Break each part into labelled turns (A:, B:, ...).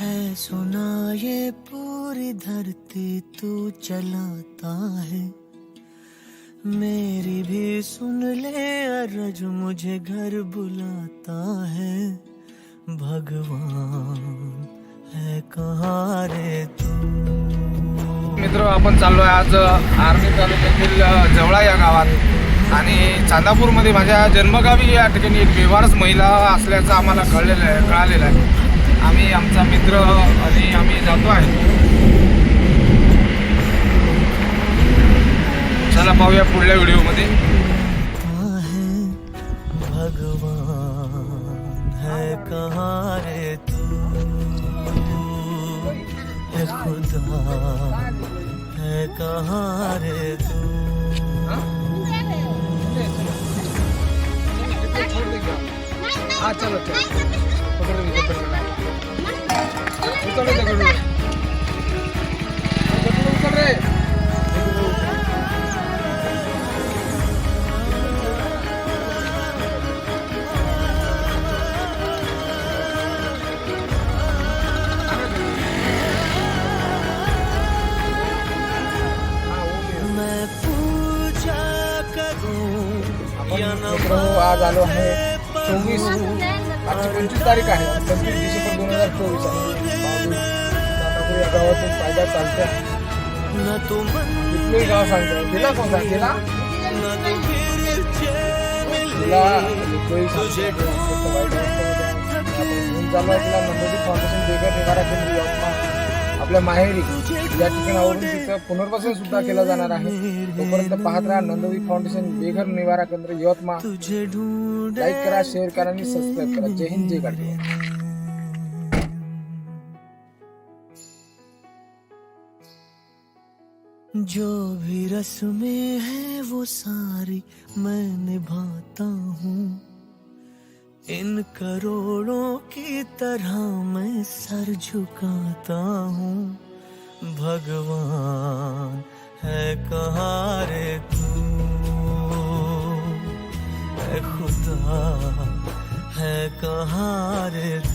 A: है सुना ये पूरी धरती तू चलाता है। मेरी भी सुन ले अरज मुझे घर बुलाता है। भगवान है कहा रे तू?
B: मित्र आपण चाललो आहे आज आर्मी तालुक्यातील जवळा या गावात. आणि चांदापूरमध्ये माझ्या जन्मगावी या ठिकाणी एक बेवारस महिला असल्याचं आम्हाला कळलेलं आहे कळालेलं आहे. आम्ही आमचा मित्र आणि आम्ही जातो आहे. चला पाहूया पुढल्या व्हिडिओमध्ये.
A: कहाँ है भगवान है कहाँ रे तू है खुदा है कहाँ रे तू
B: हा चलो
A: मैं पूजा
B: आज आलो आहे चोवीस आजची पंचवीस तारीख आहे पंचवीस डिसेंबर दोन हजार चोवीस आहे या गावातून कायदा चालतो कुठलंही गाव सांगतं तिला कोण सांग तिला तिला फाउंडेशन बेगर निवारा केंद्र यवतमाळ आपल्या माहेरी या ठिकाणावरून पुनर्वसन सुद्धा केलं जाणार आहे. तोपर्यंत पाहत राहा नंदोजी फाउंडेशन, बेघर निवारा केंद्र, यवतमाळ. लाईक करा, शेअर करा आणि सबस्क्राईब करा. जय हिंद, जय गाडगे.
A: जो भी रस्में है वो सारी मैं निभाता हूँ। इन करोड़ों की तरह मैं सर झुकाता हूँ। भगवान है कहाँ रे तू। है खुदा है कहाँ रे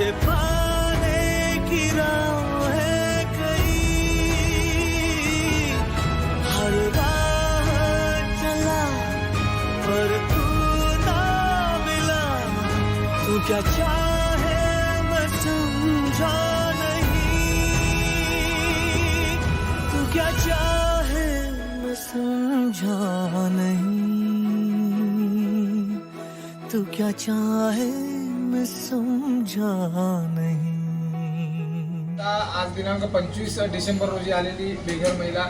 A: तुझे की राह है कहीं। हर राह चला, पर तू ना मिला। तू क्या चाहे, मैं समझा नहीं। तू क्या चाहे, मैं समझा नहीं। तू क्या चाहे मैं समझा नहीं।
B: आज दिनांक पंचवीस डिसेंबर रोजी आलेली बेघर महिला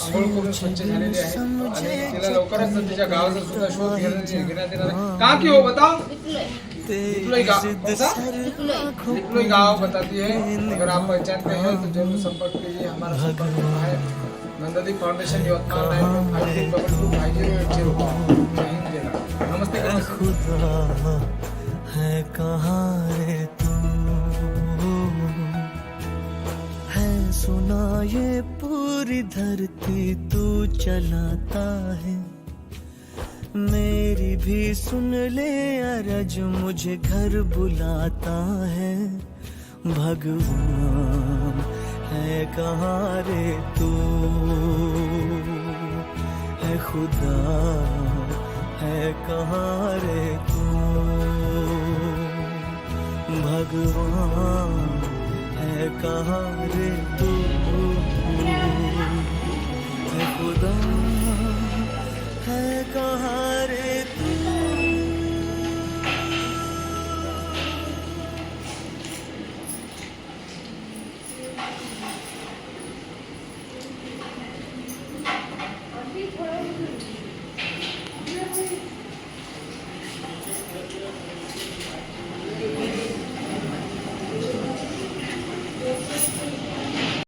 B: आंघोळ करून स्वच्छ झालेली आहे. आणि तिला लवकरच तिच्या गावाचा सुद्धा शोध घेण्यात येणार आहे. का की हो बताओ? निकलोई गाँव बताती है अगर आप पहचानते हैं तो जरूर संपर्क कीजिए हमारा संपर्क है। फाउंडेशन यवतमाल। नमस्ते
A: है
B: नमस्ते
A: खुदा। है कहाँ रे तू? है सुना ये पूरी धरती तू चलाता है। मेरी भी सुन ले अरज, मुझे घर बुलाता है। भगवान है कहाँ रे तू? है खुदा है कहाँ रे तू? भगवान है कहाँ रे तू